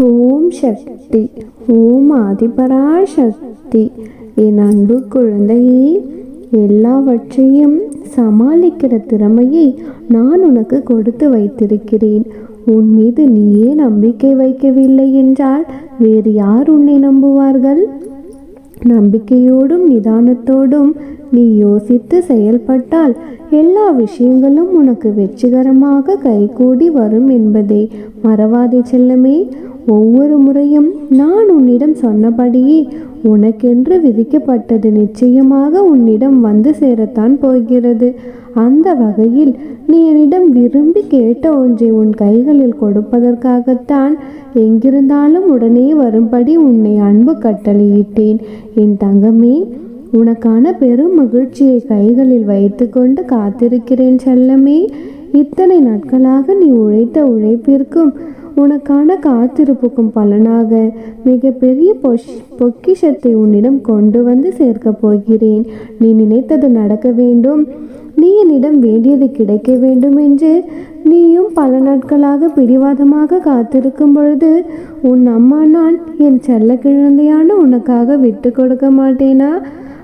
ஓம் சக்தி ஓம் ஆதிபரா சக்தி என் அன்பு குழந்தையே எல்லாவற்றையும் சமாளிக்கிற திறமையை நான் உனக்கு கொடுத்து வைத்திருக்கிறேன். உன் மீது நீயே நம்பிக்கை வைக்கவில்லை என்றால் வேறு யார் உன்னை நம்புவார்கள்? நம்பிக்கையோடும் நிதானத்தோடும் நீ யோசித்து செயல்பட்டால் எல்லா விஷயங்களும் உனக்கு வெற்றிகரமாக கைகூடி வரும் என்பதை. மறவாதே செல்லமே ஒவ்வொரு முறையும் நான் உன்னிடம் சொன்னபடியே உனக்கென்று விதிக்கப்பட்டது நிச்சயமாக உன்னிடம் வந்து சேரத்தான் போகிறது. அந்த வகையில் நீ என்னிடம் விரும்பி கேட்ட ஒன்றை உன் கைகளில் கொடுப்பதற்காகத்தான் எங்கிருந்தாலும் உடனே வரும்படி உன்னை அன்பு கட்டளையிட்டேன். என் தங்கமே உனக்கான பெரும் மகிழ்ச்சியை கைகளில் வைத்துக்கொண்டு காத்திருக்கிறேன் செல்லமே. இத்தனை நாட்களாக நீ உழைத்த உழைப்பிற்கும் உனக்கான காத்திருப்புக்கும் பலனாக மிகப்பெரிய பொஷ் பொக்கிஷத்தை உன்னிடம் கொண்டு வந்து சேர்க்கப் போகிறேன். நீ நினைத்தது நடக்க வேண்டும். நீ என்னிடம் வேண்டியது கிடைக்க வேண்டும் என்று நீயும் பல நாட்களாக பிடிவாதமாக காத்திருக்கும் பொழுது உன் அம்மா நான் என் செல்ல குழந்தையான உனக்காக விட்டு கொடுக்க மாட்டேனா?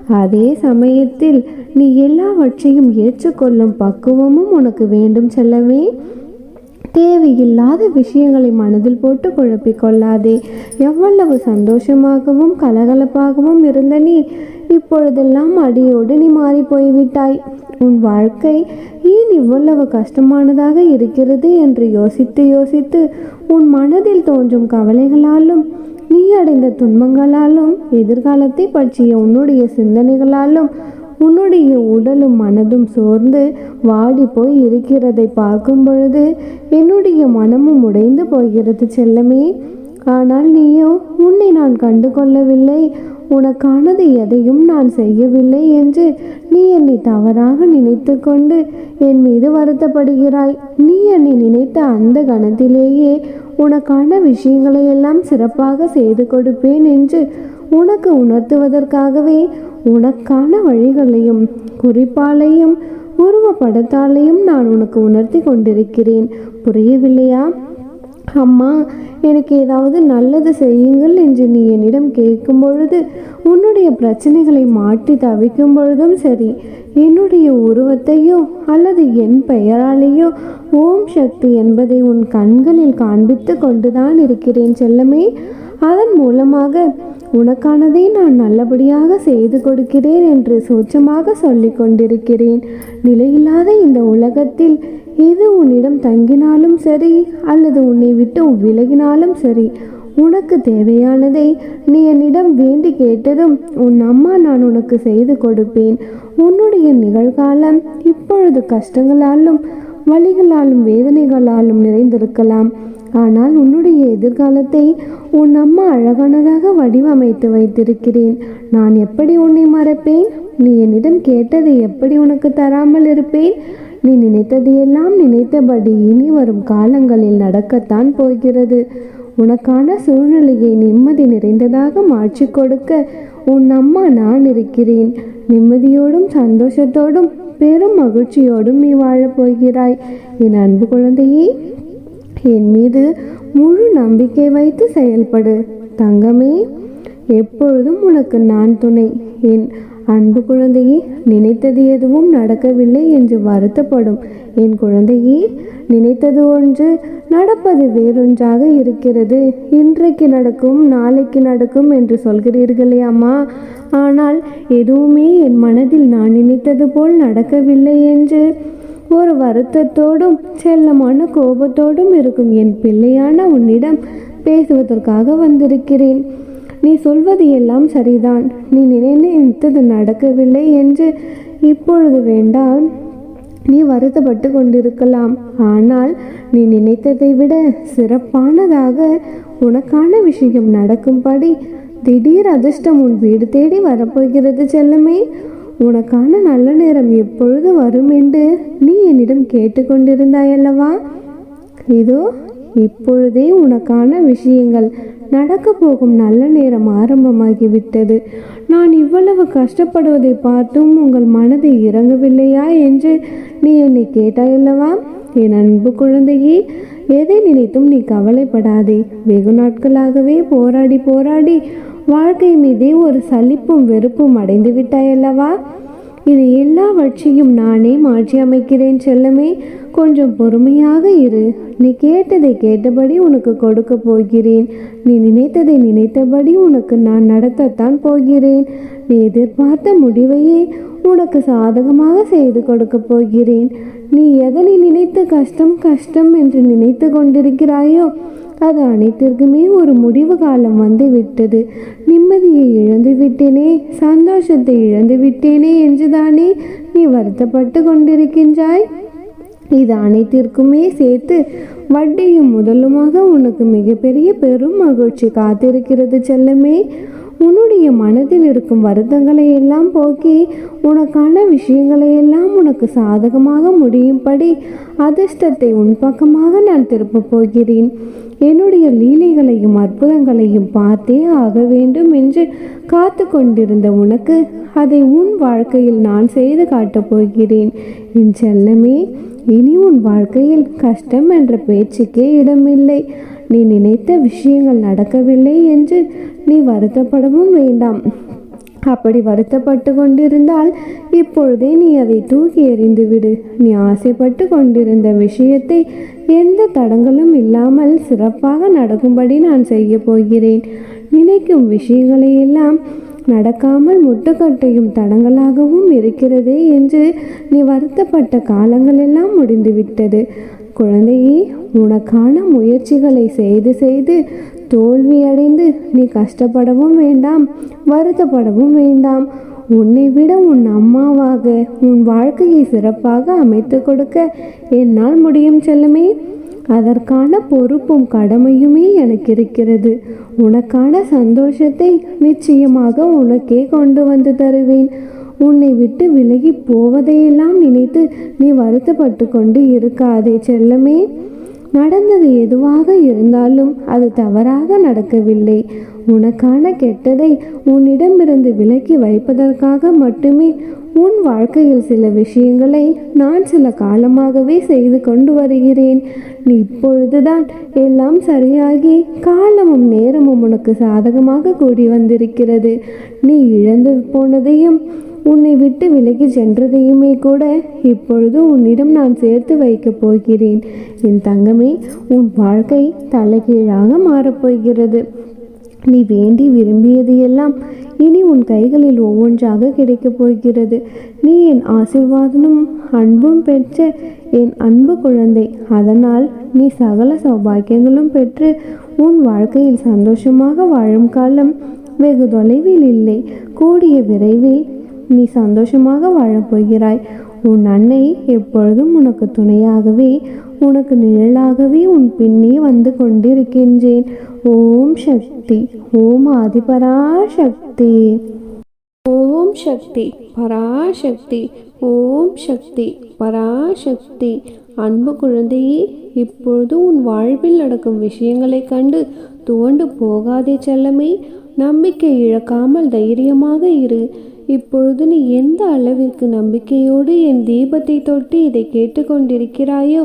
அதே சமயத்தில் நீ எல்லாவற்றையும் ஏற்றுக்கொள்ளும் பக்குவமும் உனக்கு வேண்டும் செல்லவே. தேவையில்லாத விஷயங்களை மனதில் போட்டு குழப்பிக் கொள்ளாதே எவ்வளவு சந்தோஷமாகவும் கலகலப்பாகவும் இருந்த நீ இப்பொழுதெல்லாம் அடியோடு நீ மாறி போய்விட்டாய். உன் வாழ்க்கை ஏன் இவ்வளவு கஷ்டமானதாக இருக்கிறது என்று யோசித்து யோசித்து உன் மனதில் தோன்றும் கவலைகளாலும் நீ அடைந்த துன்பங்களாலும் எதிர்காலத்தை பற்றிய உன்னுடைய சிந்தனைகளாலும் உன்னுடைய உடலும் மனதும் சோர்ந்து வாடி போய் இருக்கிறதை பார்க்கும் பொழுது என்னுடைய மனமும் உடைந்து போகிறது செல்லமே. ஆனால் நீயோ உன்னை நான் கண்டு கொள்ளவில்லை உனக்கானது எதையும் நான் செய்யவில்லை என்று நீ என்னை தவறாக நினைத்து கொண்டு என் மீது வருத்தப்படுகிறாய். நீ என்னை நினைத்த அந்த கணத்திலேயே உனக்கான விஷயங்களை எல்லாம் சிறப்பாக செய்து கொடுப்பேன் என்று உனக்கு உணர்த்துவதற்காகவே உனக்கான வழிகளையும் குறிப்பாலையும் உருவப்படத்தாலையும் நான் உனக்கு உணர்த்தி கொண்டிருக்கிறேன். புரியவில்லையா? அம்மா எனக்கு ஏதாவது நல்லது செய்யுங்கள் என்று நீ என்னிடம் கேட்கும் பொழுது உன்னுடைய பிரச்சனைகளை மாற்றி தவிக்கும் பொழுதும் சரி. என்னுடைய உருவத்தையோ அல்லது என் பெயராலேயோ ஓம் சக்தி என்பதை உன் கண்களில் காண்பித்து கொண்டுதான் இருக்கிறேன் செல்லமே. அதன் மூலமாக உனக்கானதை நான் நல்லபடியாக செய்து கொடுக்கிறேன் என்று சூட்சமாக சொல்லிக் கொண்டிருக்கிறேன். நிலையில்லாத இந்த உலகத்தில் எது உன்னிடம் தங்கினாலும் சரி அல்லது உன்னை விட்டு விலகினாலும் சரி உனக்கு தேவையானதை நீ என்னிடம் வேண்டி கேட்டதும் உன் அம்மா நான் உனக்கு செய்து கொடுப்பேன். உன்னுடைய நிகழ்காலம் இப்பொழுது கஷ்டங்களாலும் வழிகளாலும் வேதனைகளாலும் நிறைந்திருக்கலாம். ஆனால் உன்னுடைய எதிர்காலத்தை உன் அம்மா அழகானதாக வடிவமைத்து வைத்திருக்கிறேன். நான் எப்படி உன்னை மறப்பேன்? நீ என்னிடம் கேட்டதை எப்படி உனக்கு தராமல் இருப்பேன்? நீ நினைத்ததையெல்லாம் நினைத்தபடி இனி வரும் காலங்களில் நடக்கத்தான் போகிறது. உனக்கான சூழ்நிலையை நிம்மதி நிறைந்ததாக மாற்றி கொடுக்க உன் அம்மா நான் இருக்கிறேன். நிம்மதியோடும் சந்தோஷத்தோடும் பெரும் மகிழ்ச்சியோடும் நீ வாழப் போகிறாய். என் அன்பு குழந்தையே என் மீது முழு நம்பிக்கை வைத்து செயல்படு. தங்கமே எப்பொழுதும் உனக்கு நான் துணை. என் அன்பு குழந்தையே நினைத்தது எதுவும் நடக்கவில்லை என்று வருத்தப்படும். என் குழந்தையே நினைத்தது ஒன்று நடப்பது வேறொன்றாக இருக்கிறது. இன்றைக்கு நடக்கும் நாளைக்கு நடக்கும் என்று சொல்கிறீர்களே அம்மா. ஆனால் எதுவுமே என் மனதில் நான் நினைத்தது போல் நடக்கவில்லை என்று ஒரு வருத்தத்தோடும் செல்லமான கோபத்தோடும் இருக்கும் என் பிள்ளையான உன்னிடம் பேசுவதற்காக வந்திருக்கிறேன். நீ சொல்வது எல்லாம் சரிதான். நீ நினைத்தது நடக்கவில்லை என்று இப்பொழுது வேண்டாம். நீ வருத்தப்பட்டு கொண்டிருக்கலாம். ஆனால் நீ நினைத்ததை விட சிறப்பானதாக உனக்கான விஷயம் நடக்கும்படி திடீர் அதிர்ஷ்டம் உன் வீடு தேடி வரப்போகிறது செல்லமே. உனக்கான நல்ல நேரம் எப்பொழுது வரும் என்று நீ என்னிடம் கேட்டுக்கொண்டிருந்தாயல்லவா? இதோ இப்பொழுதே உனக்கான விஷயங்கள் நடக்கப் போகும் நல்ல நேரம் ஆரம்பமாகிவிட்டது. நான் இவ்வளவு கஷ்டப்படுவதை பார்த்தும் உங்கள் மனதை இறங்கவில்லையா என்று நீ என்னை கேட்டாயல்லவா? என் அன்பு குழந்தையே எதை நினைத்தும் நீ கவலைப்படாதே. வெகு நாட்களாகவே போராடி போராடி வாழ்க்கை மீதே ஒரு சலிப்பும் வெறுப்பும் அடைந்து விட்டாயல்லவா? இது எல்லாவற்றையும் நானே மாற்றி அமைக்கிறேன் செல்லமே. கொஞ்சம் பொறுமையாக இரு. நீ கேட்டதை கேட்டபடி உனக்கு கொடுக்க போகிறேன். நீ நினைத்ததை நினைத்தபடி உனக்கு நான் நடத்தத்தான் போகிறேன். நீ எதிர்பார்த்த முடிவையே உனக்கு சாதகமாக செய்து கொடுக்க போகிறேன். நீ எதனை நினைத்து கஷ்டம் கஷ்டம் என்று நினைத்து கொண்டிருக்கிறாயோ அது அனைத்திற்குமே ஒரு முடிவு காலம் வந்து விட்டது நிம்மதியை இழந்து விட்டேனே சந்தோஷத்தை இழந்து விட்டேனே என்றுதானே நீ வருத்தப்பட்டு கொண்டிருக்கின்றாய்? இது அனைத்திற்குமே சேர்த்து வட்டியும் முதலுமாக உனக்கு மிகப்பெரிய பெரும் மகிழ்ச்சி காத்திருக்கிறது செல்லமே. உன்னுடைய மனதில் இருக்கும் வருத்தங்களை எல்லாம் போக்கி உனக்கான விஷயங்களை எல்லாம் உனக்கு சாதகமாக முடியும்படி அதிர்ஷ்டத்தை உன் பக்கமாக நான் திருப்பப் போகிறேன். என்னுடைய லீலைகளையும் அற்புதங்களையும் பார்த்தே ஆக வேண்டும் என்று காத்து கொண்டிருந்த உனக்கு அதை உன் வாழ்க்கையில் நான் செய்து காட்டப் போகிறேன். என் செல்லமே இனி உன் வாழ்க்கையில் கஷ்டம் என்ற பேச்சுக்கே இடமில்லை. நீ நினைத்த விஷயங்கள் நடக்கவில்லை என்று நீ வருத்தப்படவும் வேண்டாம். அப்படி வருத்தப்பட்டு கொண்டிருந்தால் இப்பொழுதே நீ அதை தூக்கி எறிந்துவிடு. நீ ஆசைப்பட்டு கொண்டிருந்த விஷயத்தை எந்த தடங்களும் இல்லாமல் சிறப்பாக நடக்கும்படி நான் செய்ய போகிறேன். நினைக்கும் விஷயங்களை எல்லாம் நடக்காமல் முட்டுக்கட்டையும் தடங்களாகவும் இருக்கிறதே என்று நீ வருத்தப்பட்ட காலங்களெல்லாம் முடிந்துவிட்டது. குழந்தையே உனக்கான முயற்சிகளை செய்து செய்து தோல்வியடைந்து நீ கஷ்டப்படவும் வேண்டாம் வருத்தப்படவும் வேண்டாம். உன்னை விட உன் அம்மாவாக உன் வாழ்க்கையை சிறப்பாக அமைத்து கொடுக்க என்னால் முடியும் செல்லுமே. அதற்கான பொறுப்பும் கடமையுமே எனக்கு இருக்கிறது. உனக்கான சந்தோஷத்தை நிச்சயமாக உனக்கே கொண்டு வந்து தருவேன். உன்னை விட்டு விலகி போவதையெல்லாம் நினைத்து நீ வருத்தப்பட்டு கொண்டு இருக்காதே செல்லமே. நடந்தது எதுவாக இருந்தாலும் அது தவறாக நடக்கவில்லை. உனக்கான கெட்டதை உன்னிடமிருந்து விலக்கி வைப்பதற்காக மட்டுமே உன் வாழ்க்கையில் சில விஷயங்களை நான் சில காலமாகவே செய்து கொண்டு வருகிறேன். நீ இப்பொழுதுதான் எல்லாம் சரியாகி காலமும் நேரமும் உனக்கு சாதகமாக கூடி வந்திருக்கிறது. நீ இழந்து போனதையும் உன்னை விட்டு விலகி சென்றதையுமே கூட இப்பொழுது உன்னிடம் நான் சேர்த்து வைக்கப் போகிறேன். என் தங்கமே உன் வாழ்க்கை தலைகீழாக மாறப்போகிறது. நீ வேண்டி விரும்பியது எல்லாம் இனி உன் கைகளில் ஒவ்வொன்றாக கிடைக்கப் போகிறது. நீ என் ஆசிர்வாதனும் அன்பும் பெற்ற என் அன்பு குழந்தை. அதனால் நீ சகல சௌபாக்கியங்களும் பெற்று உன் வாழ்க்கையில் சந்தோஷமாக வாழும் காலம் வெகு தொலைவில் இல்லை. கூடிய விரைவில் நீ சந்தோஷமாக வாழப்போகிறாய். உன் அன்னை எப்பொழுதும் உனக்கு துணையாகவே உனக்கு நிழலாகவே உன் பின்னே வந்து கொண்டிருக்கின்றேன். ஓம் சக்தி ஓம் ஆதிபராசக்தி. ஓம் சக்தி பராசக்தி. ஓம் சக்தி பராசக்தி. அன்பு குழந்தையே இப்பொழுது உன் வாழ்வில் நடக்கும் விஷயங்களைக் கண்டு துவண்டு போகாதே செல்லமே. நம்பிக்கை இழக்காமல் தைரியமாக இரு. இப்பொழுது நீ எந்த அளவிற்கு நம்பிக்கையோடு என் தீபத்தை தொட்டு இதை கேட்டுக்கொண்டிருக்கிறாயோ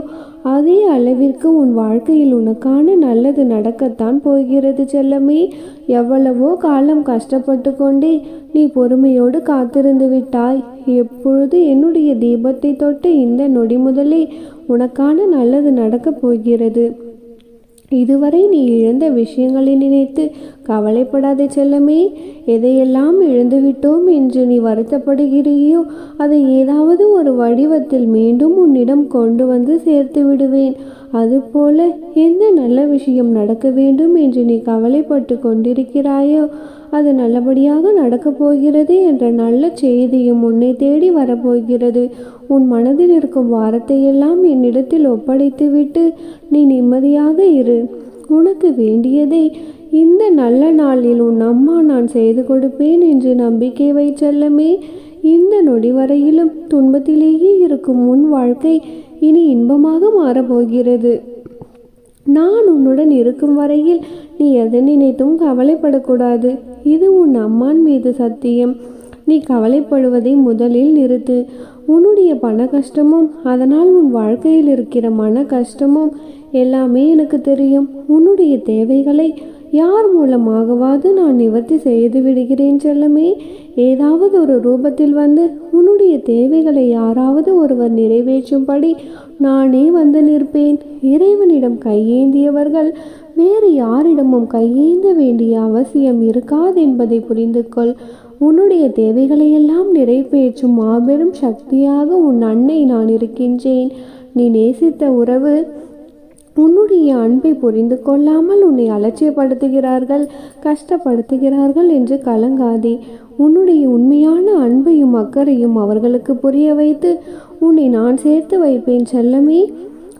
அதே அளவிற்கு உன் வாழ்க்கையில் உனக்கான நல்லது நடக்கத்தான் போகிறது செல்லமே. எவ்வளவோ காலம் கஷ்டப்பட்டு கொண்டே நீ பொறுமையோடு காத்திருந்து விட்டாய். எப்பொழுது என்னுடைய தீபத்தை தொட்டு இந்த நொடி முதலே உனக்கான நல்லது நடக்கப் போகிறது. இதுவரை நீ இழந்த விஷயங்களை நினைத்து கவலைப்படாதே செல்லமே. எதையெல்லாம் இழந்துவிட்டோம் என்று நீ வருத்தப்படுகிறியோ அதை ஏதாவது ஒரு வடிவத்தில் மீண்டும் உன்னிடம் கொண்டு வந்து சேர்த்து விடுவேன். அதுபோல எந்த நல்ல விஷயம் நடக்க வேண்டும் என்று நீ கவலைப்பட்டு கொண்டிருக்கிறாயோ அது நல்லபடியாக நடக்கப் போகிறது என்ற நல்ல செய்தியும் உன்னை தேடி வரப்போகிறது உன் மனதில் இருக்கும் வாரத்தையெல்லாம் என்னிடத்தில் ஒப்படைத்துவிட்டு நீ நிம்மதியாக இரு. உனக்கு வேண்டியதை இந்த நல்ல நாளில் உன் அம்மா நான் செய்து கொடுப்பேன் என்று நம்பிக்கை வை செல்லமே. இந்த நொடி வரையிலும் துன்பத்திலேயே இருக்கும் உன் வாழ்க்கை இனி இன்பமாக மாறப்போகிறது. நான் உன்னுடன் இருக்கும் வரையில் நீ எதை நினைத்தும் கவலைப்படக்கூடாது. இது உன் அம்மான் மீது சத்தியம். நீ கவலைப்படுவதை முதலில் நிறுத்து. உன்னுடைய பண கஷ்டமும் அதனால் உன் வாழ்க்கையில் இருக்கிற மன கஷ்டமும் எல்லாமே எனக்கு தெரியும். உன்னுடைய தேவைகளை யார் மூலமாகவாது நான் நிவர்த்தி செய்து விடுகிறேன் செல்லமே. ஏதாவது ஒரு ரூபத்தில் வந்து உன்னுடைய தேவைகளை யாராவது ஒருவர் நிறைவேற்றும்படி நானே வந்து நிற்பேன். இறைவனிடம் கையேந்தியவர்கள் வேறு யாரிடமும் கையேந்த வேண்டிய அவசியம் இருக்காது என்பதை புரிந்து கொள். உன்னுடைய தேவைகளை எல்லாம் நிறைவேற்றும் மாபெரும் சக்தியாக உன் அன்னை நான் இருக்கின்றேன். நீ நேசித்த உறவு உன்னுடைய அன்பை புரிந்து கொள்ளாமல் உன்னை அலட்சியப்படுத்துகிறார்கள் கஷ்டப்படுத்துகிறார்கள் என்று கலங்காதே. உன்னுடைய உண்மையான அன்பையும் அக்கறையும் அவர்களுக்கு புரிய வைத்து உன்னை நான் சேர்த்து வைப்பேன் செல்லமே.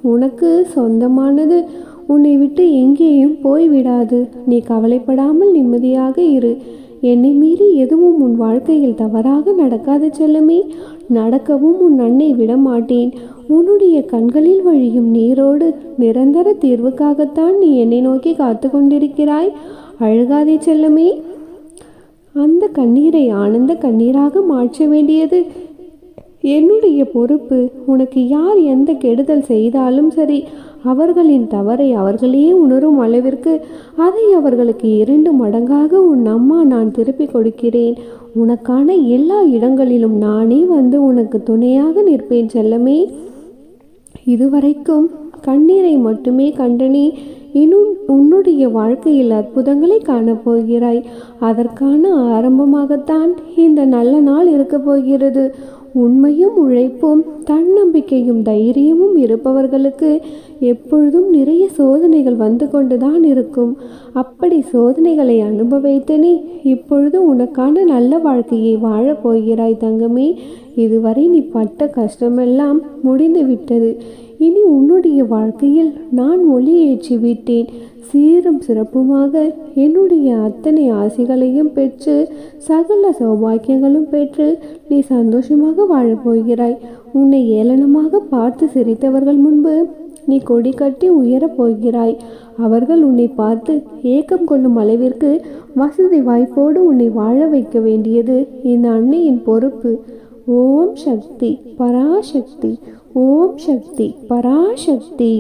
உனக்கு சொந்தமானது உன்னை விட்டு எங்கேயும் போய்விடாது. நீ கவலைப்படாமல் நிம்மதியாக இரு. என்னை மீறி எதுவும் உன் வாழ்க்கையில் தவறாக நடக்காத செல்லமே. நடக்கவும் உன் அன்னை விடமாட்டேன். உன்னுடைய கண்களில் வழியும் நீரோடு நிரந்தர தீர்வுக்காகத்தான் நீ என்னை நோக்கி காத்து கொண்டிருக்கிறாய் அழுகாதே செல்லமே. அந்த கண்ணீரை ஆனந்த கண்ணீராக மாற்ற வேண்டியது. என்னுடைய பொறுப்பு உனக்கு யார் எந்த கெடுதல் செய்தாலும் சரி அவர்களின் தவறை அவர்களே உணரும் அளவிற்கு அதை அவர்களுக்கு இரண்டு மடங்காக உன் அம்மா நான் திருப்பிக் கொடுக்கிறேன். உனக்கான எல்லா இடங்களிலும் நானே வந்து உனக்கு துணையாக நிற்பேன் செல்லமே. இதுவரைக்கும் கண்ணீரை மட்டுமே கண்டனே இன்னும் உன்னுடைய வாழ்க்கையில் அற்புதங்களை காணப்போகிறாய் அதற்கான ஆரம்பமாகத்தான் இந்த நல்ல நாள் இருக்கப் போகிறது. உண்மையும் உழைப்பும் தன்னம்பிக்கையும் தைரியமும் இருப்பவர்களுக்கு எப்பொழுதும் நிறைய சோதனைகள் வந்து கொண்டுதான் இருக்கும். அப்படி சோதனைகளை அனுபவித்தனே இப்பொழுது உனக்கான நல்ல வாழ்க்கையை வாழப் போகிறாய் தங்கமே. இதுவரை நீ பட்ட கஷ்டமெல்லாம் முடிந்து விட்டது இனி உன்னுடைய வாழ்க்கையில் நான் ஒளி ஏற்றி விட்டேன். சீரும் சிறப்புமாக என்னுடைய அத்தனை ஆசைகளையும் பெற்று சகல சௌபாக்கியங்களும் பெற்று நீ சந்தோஷமாக வாழப்போகிறாய். உன்னை ஏளனமாக பார்த்து சிரித்தவர்கள் முன்பு நீ கொடி கட்டி உயரப் போகிறாய். அவர்கள் உன்னை பார்த்து ஏக்கம் கொள்ளும் அளவிற்கு வசதி வாய்ப்போடு உன்னை வாழ வைக்க வேண்டியது இந்த அன்னையின் பொறுப்பு. ஓம் சக்தி பராசக்தி ஓம் சக்தி பராசக்தி